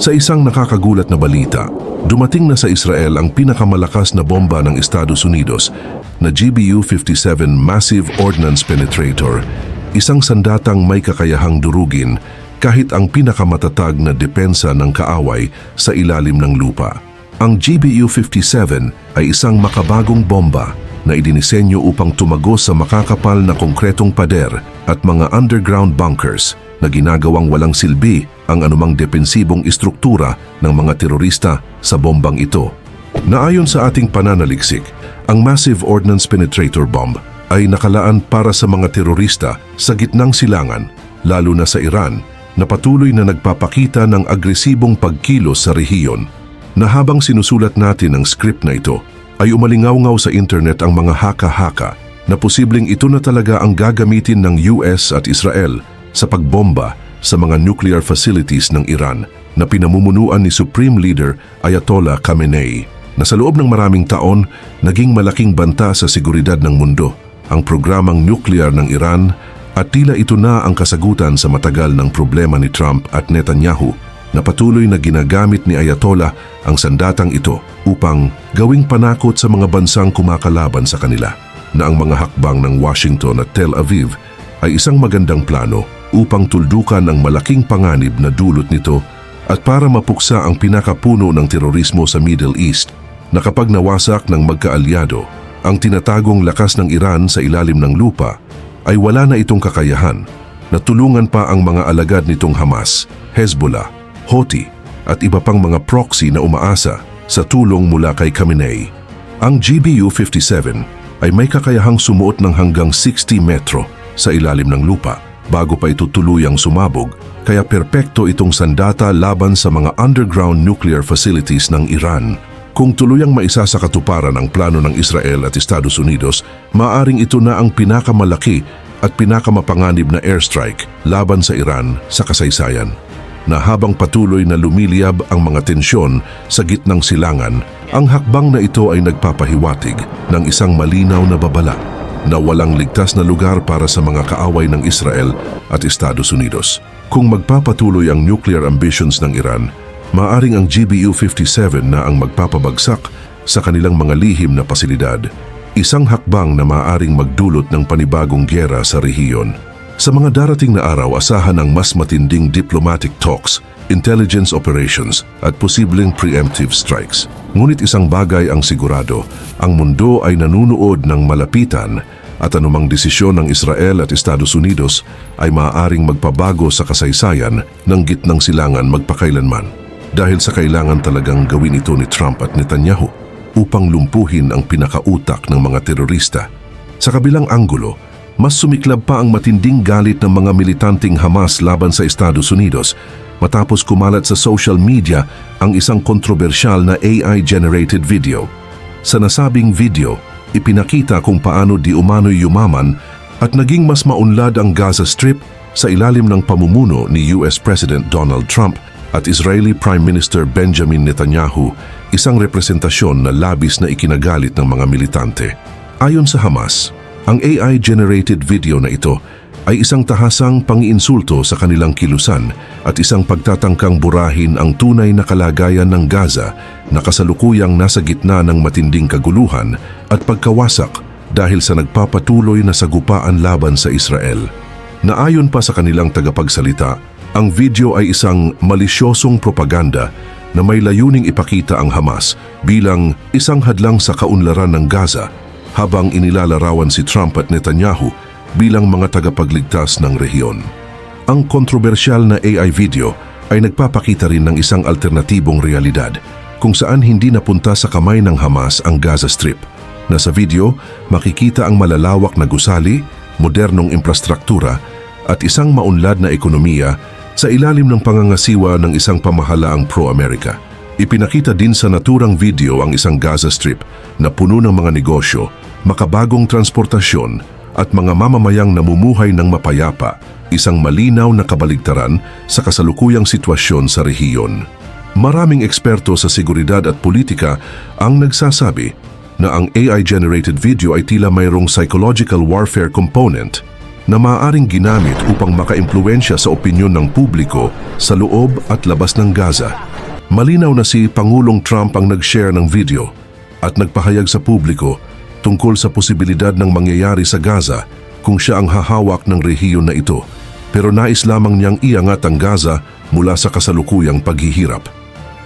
Sa isang nakakagulat na balita, dumating na sa Israel ang pinakamalakas na bomba ng Estados Unidos na GBU-57 Massive Ordnance Penetrator, isang sandatang may kakayahang durugin kahit ang pinakamatatag na depensa ng kaaway sa ilalim ng lupa. Ang GBU-57 ay isang makabagong bomba na idinisenyo upang tumagos sa makakapal na konkretong pader at mga underground bunkers na ginagawang walang silbi ang anumang depensibong istruktura ng mga terorista sa bombang ito. Naayon sa ating pananaliksik, ang Massive Ordnance Penetrator Bomb ay nakalaan para sa mga terorista sa gitnang silangan, lalo na sa Iran, na patuloy na nagpapakita ng agresibong pagkilos sa rehiyon na habang sinusulat natin ang script na ito, ay umalingaw-ngaw sa internet ang mga haka-haka na posibleng ito na talaga ang gagamitin ng US at Israel sa pagbomba sa mga nuclear facilities ng Iran na pinamumunuan ni Supreme Leader Ayatollah Khamenei na sa loob ng maraming taon naging malaking banta sa seguridad ng mundo ang programang nuclear ng Iran at tila ito na ang kasagutan sa matagal ng problema ni Trump at Netanyahu na patuloy na ginagamit ni Ayatollah ang sandatang ito upang gawing panakot sa mga bansang kumakalaban sa kanila na ang mga hakbang ng Washington at Tel Aviv ay isang magandang plano upang tuldukan ang malaking panganib na dulot nito at para mapuksa ang pinakapuno ng terorismo sa Middle East na kapag nawasak ng magkaalyado ang tinatagong lakas ng Iran sa ilalim ng lupa ay wala na itong kakayahan na tulungan pa ang mga alagad nitong Hamas, Hezbollah, Houthi at iba pang mga proxy na umaasa sa tulong mula kay Khamenei. Ang GBU-57 ay may kakayahang sumuot ng hanggang 60 metro sa ilalim ng lupa bago pa ito tuluyang sumabog kaya perpekto itong sandata laban sa mga underground nuclear facilities ng Iran. Kung tuluyang maisa sa katuparan ang plano ng Israel at Estados Unidos, maaring ito na ang pinakamalaki at pinakamapanganib na airstrike laban sa Iran sa kasaysayan na habang patuloy na lumiliyab ang mga tensyon sa gitnang silangan, ang hakbang na ito ay nagpapahiwatig ng isang malinaw na babala na walang ligtas na lugar para sa mga kaaway ng Israel at Estados Unidos. Kung magpapatuloy ang nuclear ambitions ng Iran, maaring ang GBU-57 na ang magpapabagsak sa kanilang mga lihim na pasilidad, isang hakbang na maaring magdulot ng panibagong gyera sa rehiyon. Sa mga darating na araw, asahan ang mas matinding diplomatic talks, intelligence operations at posibleng preemptive strikes. Ngunit isang bagay ang sigurado, ang mundo ay nanunood ng malapitan at anumang desisyon ng Israel at Estados Unidos ay maaaring magpabago sa kasaysayan ng gitnang silangan magpakailanman. Dahil sa kailangan talagang gawin ito ni Trump at Netanyahu upang lumpuhin ang pinakautak ng mga terorista. Sa kabilang anggulo, mas sumiklab pa ang matinding galit ng mga militanteng Hamas laban sa Estados Unidos matapos kumalat sa social media ang isang kontrobersyal na AI-generated video. Sa nasabing video, ipinakita kung paano di umano'y yumaman at naging mas maunlad ang Gaza Strip sa ilalim ng pamumuno ni US President Donald Trump at Israeli Prime Minister Benjamin Netanyahu, isang representasyon na labis na ikinagalit ng mga militante. Ayon sa Hamas, ang AI-generated video na ito ay isang tahasang pangiinsulto sa kanilang kilusan at isang pagtatangkang burahin ang tunay na kalagayan ng Gaza na kasalukuyang nasa gitna ng matinding kaguluhan at pagkawasak dahil sa nagpapatuloy na sagupaan laban sa Israel. Naayon pa sa kanilang tagapagsalita, ang video ay isang malisyosong propaganda na may layuning ipakita ang Hamas bilang isang hadlang sa kaunlaran ng Gaza habang inilalarawan si Trump at Netanyahu bilang mga tagapagligtas ng rehiyon. Ang kontrobersyal na AI video ay nagpapakita rin ng isang alternatibong realidad kung saan hindi napunta sa kamay ng Hamas ang Gaza Strip. Na sa video, makikita ang malalawak na gusali, modernong infrastruktura at isang maunlad na ekonomiya sa ilalim ng pangangasiwa ng isang pamahalaang pro-America. Ipinakita din sa naturang video ang isang Gaza Strip na puno ng mga negosyo, makabagong transportasyon at mga mamamayang namumuhay ng mapayapa, isang malinaw na kabaligtaran sa kasalukuyang sitwasyon sa rehiyon. Maraming eksperto sa seguridad at politika ang nagsasabi na ang AI-generated video ay tila mayroong psychological warfare component na maaaring ginamit upang makaimpluensya sa opinyon ng publiko sa loob at labas ng Gaza. Malinaw na si Pangulong Trump ang nag-share ng video at nagpahayag sa publiko tungkol sa posibilidad ng mangyayari sa Gaza kung siya ang hahawak ng rehiyon na ito. Pero nais lamang niyang iangat ang Gaza mula sa kasalukuyang paghihirap.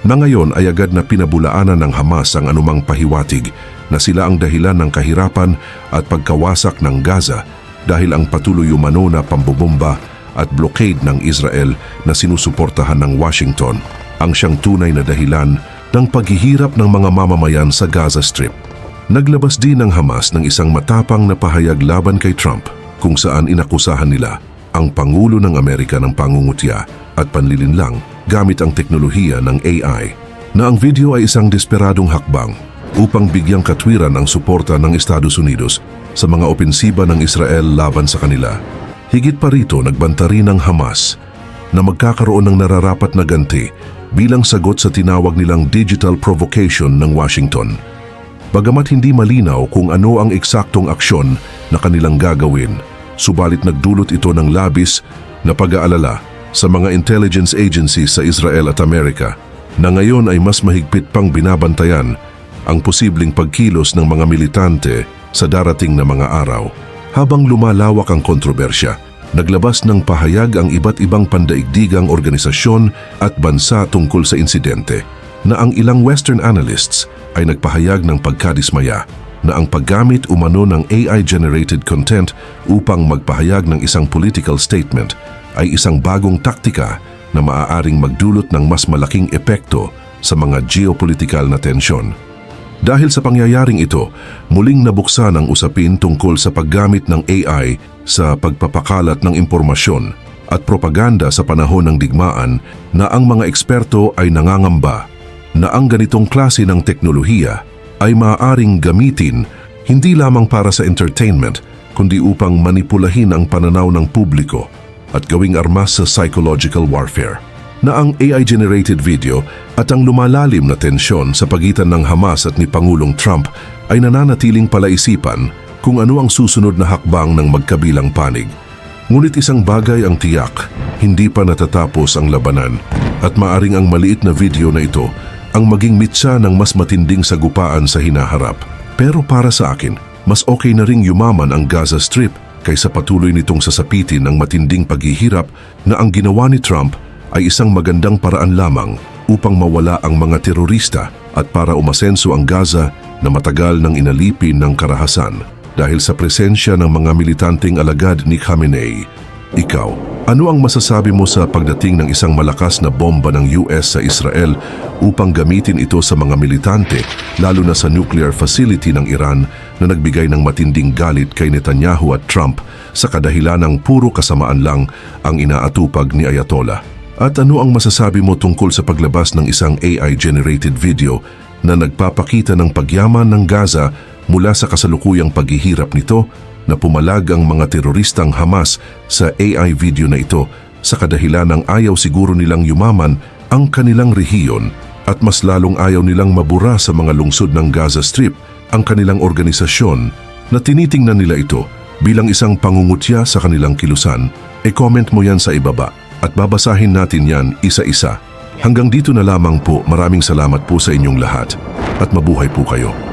Na ngayon ay agad na pinabulaanan ng Hamas ang anumang pahiwatig na sila ang dahilan ng kahirapan at pagkawasak ng Gaza dahil ang patuloy umano na pambobomba at blockade ng Israel na sinusuportahan ng Washington ang siyang tunay na dahilan ng paghihirap ng mga mamamayan sa Gaza Strip. Naglabas din ng Hamas ng isang matapang na pahayag laban kay Trump kung saan inakusahan nila ang Pangulo ng Amerika ng pangungutya at panlilinlang gamit ang teknolohiya ng AI na ang video ay isang desperadong hakbang upang bigyang katwiran ang suporta ng Estados Unidos sa mga opensiba ng Israel laban sa kanila. Higit pa rito nagbanta rin ng Hamas na magkakaroon ng nararapat na ganti bilang sagot sa tinawag nilang digital provocation ng Washington. Bagamat hindi malinaw kung ano ang eksaktong aksyon na kanilang gagawin, subalit nagdulot ito ng labis na pag-aalala sa mga intelligence agencies sa Israel at Amerika na ngayon ay mas mahigpit pang binabantayan ang posibleng pagkilos ng mga militante sa darating na mga araw. Habang lumalawak ang kontrobersya, naglabas ng pahayag ang iba't ibang pandaigdigang organisasyon at bansa tungkol sa insidente na ang ilang Western analysts ay nagpahayag ng pagkadismaya na ang paggamit umano ng AI-generated content upang magpahayag ng isang political statement ay isang bagong taktika na maaaring magdulot ng mas malaking epekto sa mga geopolitical na tensyon. Dahil sa pangyayaring ito, muling nabuksan ang usapin tungkol sa paggamit ng AI sa pagpapakalat ng impormasyon at propaganda sa panahon ng digmaan na ang mga eksperto ay nangangamba na ang ganitong klase ng teknolohiya ay maaaring gamitin hindi lamang para sa entertainment kundi upang manipulahin ang pananaw ng publiko at gawing armas sa psychological warfare na ang AI-generated video at ang lumalalim na tensyon sa pagitan ng Hamas at ni Pangulong Trump ay nananatiling palaisipan kung ano ang susunod na hakbang ng magkabilang panig. Ngunit isang bagay ang tiyak, hindi pa natatapos ang labanan at maaring ang maliit na video na ito ang maging mitsa ng mas matinding sagupaan sa hinaharap. Pero para sa akin, mas okay na ring yumaman ang Gaza Strip kaysa patuloy nitong sasapitin ng matinding paghihirap na ang ginawa ni Trump ay isang magandang paraan lamang upang mawala ang mga terorista at para umasenso ang Gaza na matagal nang inalipin ng karahasan dahil sa presensya ng mga militanteng alagad ni Khamenei. Ikaw, ano ang masasabi mo sa pagdating ng isang malakas na bomba ng US sa Israel upang gamitin ito sa mga militante lalo na sa nuclear facility ng Iran na nagbigay ng matinding galit kay Netanyahu at Trump sa kadahilan ng puro kasamaan lang ang inaatupag ni Ayatollah? At ano ang masasabi mo tungkol sa paglabas ng isang AI-generated video na nagpapakita ng pagyaman ng Gaza mula sa kasalukuyang paghihirap nito na pumalag ang mga teroristang Hamas sa AI video na ito sa kadahilan ng ayaw siguro nilang yumaman ang kanilang rehiyon at mas lalong ayaw nilang mabura sa mga lungsod ng Gaza Strip ang kanilang organisasyon na tinitingnan nila ito bilang isang pangungutya sa kanilang kilusan. E-comment mo yan sa ibaba at babasahin natin yan isa-isa. Hanggang dito na lamang po maraming salamat po sa inyong lahat at mabuhay po kayo.